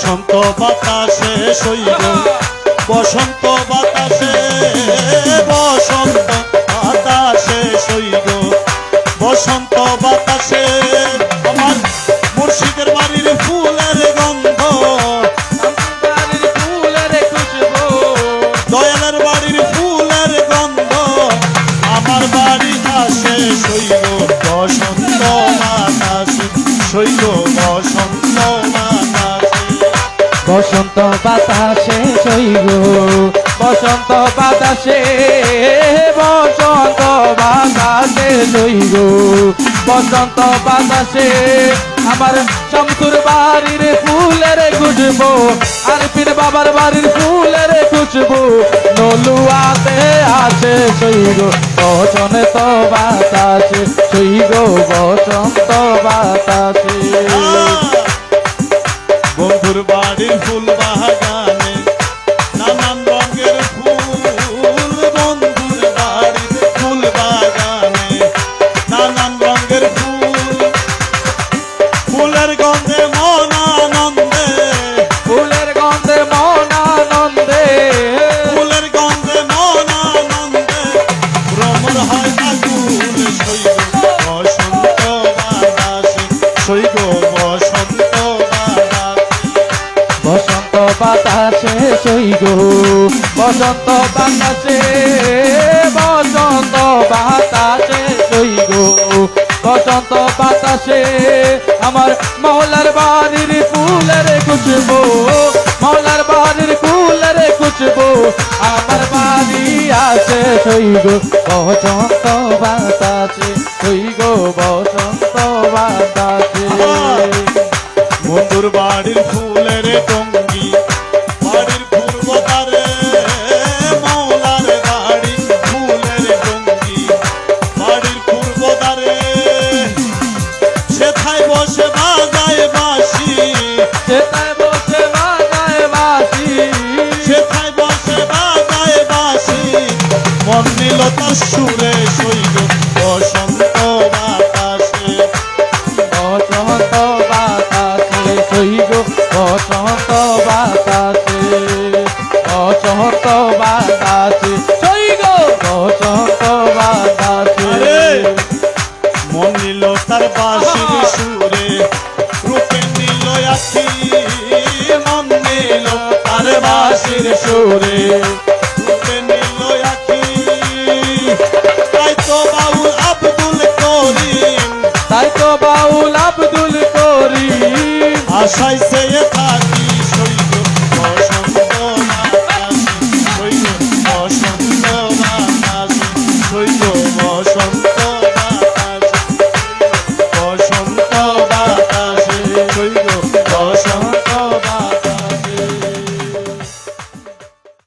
বসন্ত বাতাসে শৈব বসন্ত বাতাসে বসন্ত বাতাসে শৈব বসন্ত বাতাসে আমার মুর্শিদের বাড়ির ফুলের গন্ধ দয়ালের বাড়ির ফুলের গন্ধ আমার বাড়ি আসে শৈব বসন্ত বাতাসে শৈব বসন্ত বসন্ত বাতাসে শৈব, বসন্ত বাতাসে বসন্ত বাতাসে শৈব, বসন্ত বাতাসে আমার শামসুর বাড়ির ফুলের খুশবু আর পীর বাবার বাড়ির ফুলের খুশবু, নলুয়াতে আছে শৈব, বসন্ত বাতাসে, শৈব, বসন্ত বাতাসে। বন্ধুর বাড়ির ফুল বাগানে সইগ বসন্ত বাতাসে বসন্ত বাতাসে সইগ বসন্ত বাতাসে আমার মহলার বাড়ির ফুলের খুশবু মহলার বাড়ির ফুলের খুশবু আমার বাড়ি আছে সইগ বসন্ত বাতাসে সইগ বসন্ত বাতাসে। বন্ধুর বাড়ির ফুলের টঙ্গি সেটাই বসে বাজায় বাসি সেথায় বসে বাজায় বাঁশি। মন নিল তার সুরে শৈব বসন্ত বাতাসে। বসন্ত বাতাসে সইগ বসন্ত বাতাসে। বসন্ত বাতাসে সইগ বসন্ত বাতাসে। মন নিল তার বাঁশির নিল আর বাসির সুরে। রূপে নিল আখি তাই তো বাউল আব্দুল করিম। তাই তো বাউল আব্দুল করিম। আশাই সে